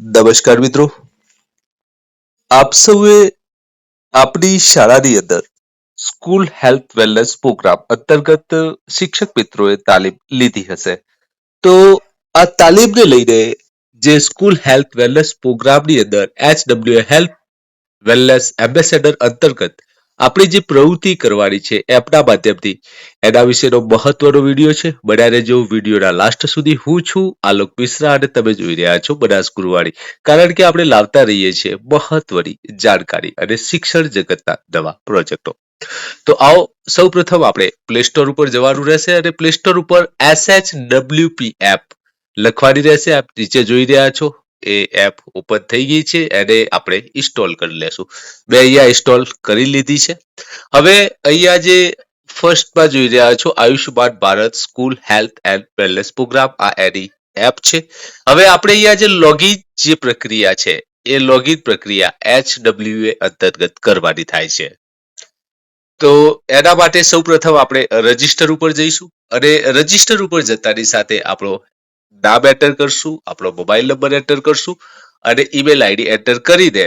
નમસ્કાર મિત્રો. આપ સૌએ આપણી શાળાની અંદર સ્કૂલ હેલ્થ વેલનેસ પ્રોગ્રામ અંતર્ગત શિક્ષક મિત્રોએ તાલીમ લીધી હશે. તો આ તાલીમને લઈને જે સ્કૂલ હેલ્થ વેલનેસ પ્રોગ્રામની અંદર એચડબલ્યુ હેલ્થ વેલનેસ એમ્બેસેડર અંતર્ગત આપણે જે પ્રવૃત્તિ કરવાની છે એપના માધ્યમથી. એના વિશેનો મહત્વનો વીડિયો છે. બન્યા રહેજો વિડીયોના લાસ્ટ સુધી હું છું, આલોક મિશ્રા, અને તમે જોઈ રહ્યા છો બનાસ ગુરુવાણી. કારણ કે આપણે લાવતા રહીએ છીએ મહત્વની જાણકારી અને શિક્ષણ જગતના નવા પ્રોજેક્ટો. તો આવો સૌ પ્રથમ આપણે પ્લે સ્ટોર ઉપર જવાનું રહેશે અને પ્લે સ્ટોર ઉપર S H W P app લખવાની રહેશે. આપ નીચે જોઈ રહ્યા છો. એ એપ ઓપન થઈ ગઈ છે, એને આપણે ઇન્સ્ટોલ કરી લેશું. મેં અહીંયા ઇન્સ્ટોલ કરી લીધી છે. હવે અહીંયા જે ફર્સ્ટમાં જોઈ રહ્યા છો, Ayushman Bharat school health and wellness programme આ એની એપ છે. હવે આપણે અહીંયા જે લોગિન જે પ્રક્રિયા છે, એ લોગિન પ્રક્રિયા એચ ડબલ્યુ એ અંતર્ગત કરવાની થાય છે. તો એના માટે સૌ પ્રથમ આપણે રજિસ્ટર ઉપર જઈશું અને રજિસ્ટર ઉપર જતાની સાથે આપણો નામ એન્ટર કરશું, આપણો મોબાઈલ નંબર એન્ટર કરશું અને ઈમેલ આઈડી એન્ટર કરીને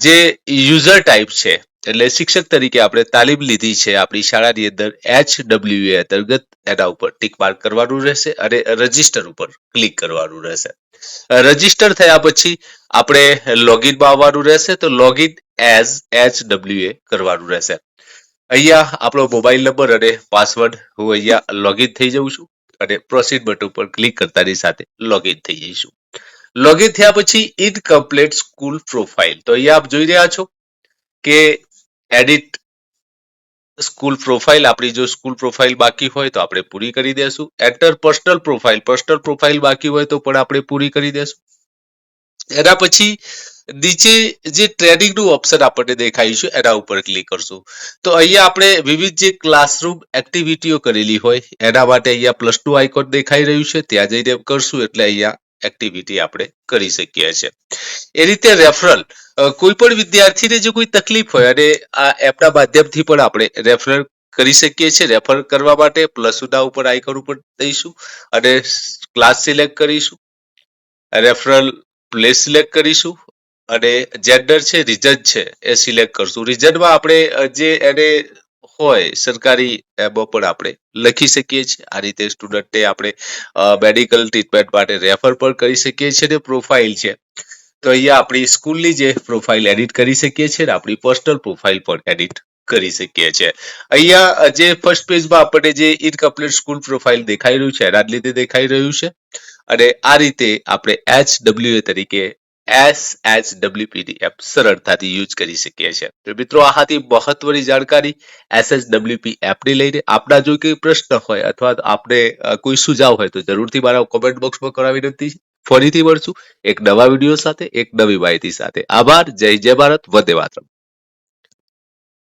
જે યુઝર ટાઈપ છે, એટલે શિક્ષક તરીકે આપણે તાલીમ લીધી છે, આપણી શાળાની અંદર એચ ડબલ્યુ અંતર્ગત, એના ઉપર ટીક માર્ક કરવાનું રહેશે અને રજિસ્ટર ઉપર ક્લિક કરવાનું રહેશે. રજિસ્ટર થયા પછી આપણે લોગિનમાં આવવાનું રહેશે, તો લોગિન એઝ એચ ડબલ્યુ કરવાનું રહેશે. અહીંયા આપણો મોબાઈલ નંબર અને પાસવર્ડ હું અહીંયા લોગિન થઈ જાઉં છું. અને પ્રોસીડ બટન ઉપર ક્લિક કરતાની સાથે લોગિન થઈ જઈશું. લોગિન થયા પછી ઇનકમ્પ્લીટ સ્કૂલ પ્રોફાઇલ તો અહીંયા આપ જોઈ રહ્યા છો કે એડિટ સ્કૂલ પ્રોફાઇલ આપણી જો સ્કૂલ પ્રોફાઇલ બાકી હોય તો આપણે પૂરી કરી દેશું. Enter personal profile personal profile બાકી હોય તો પણ આપણે પૂરી કરી દેશું. એના પછી નીચે જે ટ્રેનિંગનું ઓપ્શન આપણને દેખાય છે, એના ઉપર ક્લિક કરશું. તો અહીંયા આપણે વિવિધ જે ક્લાસરૂમ એક્ટિવિટીઓ કરેલી હોય, એના માટે અહીંયા પ્લસ ટુ આઇકોન દેખાઈ રહ્યું છે. ત્યાં જઈને કરશું એટલે અહીંયા એક્ટિવિટી આપણે કરી શકીએ છીએ. એ રીતે રેફરલ કોઈ પણ વિદ્યાર્થીને જો કોઈ તકલીફ હોય અને આ એપના માધ્યમથી પણ આપણે રેફરલ કરી શકીએ છીએ. રેફર કરવા માટે પ્લસ પ્લસના ઉપર આઇકોન ઉપર દઈશું અને ક્લાસ સિલેક્ટ કરીશું. રેફરલ પ્લેસ સિલેક્ટ કરીશું અને જેન્ડર છે રિજન છે, એ સિલેક્ટ કરશું. રિઝનમાં આપણે જે એને હોય, સરકારી એમાં પણ આપણે લખી શકીએ છીએ. આ રીતે સ્ટુડન્ટને આપણે મેડિકલ ટ્રીટમેન્ટ માટે રેફર પણ કરી શકીએ છીએ અને પ્રોફાઇલ છે. તો અહીંયા આપણી સ્કૂલની જે પ્રોફાઇલ એડિટ કરી શકીએ છીએ અને આપણી પર્સનલ પ્રોફાઇલ પણ એડિટ કરી શકીએ છીએ. અહીંયા જે ફર્સ્ટ પેજમાં આપણને જે ઇનકમ્પ્લીટ સ્કૂલ પ્રોફાઇલ દેખાઈ રહ્યું છે, એના લીધે દેખાઈ રહ્યું છે. અને આ રીતે આપણે એચ ડબલ્યુ તરીકે એસ એચ ડબલ્યુપીની એપ સરળતાથી યુઝ કરી શકીએ છીએ. તો મિત્રો, આ હતી મહત્વની જાણકારી એસ એચ ડબલ્યુપી એપની લઈને. આપના જો કોઈ પ્રશ્ન હોય અથવા આપને કોઈ સુઝાવ હોય તો જરૂરથી મારા કોમેન્ટ બોક્સમાં કરાવી વિનંતી ફરીથી મળશું એક નવા વીડિયો સાથે, એક નવી માહિતી સાથે. આભાર, જય જય ભારત, વંદે માતરમ.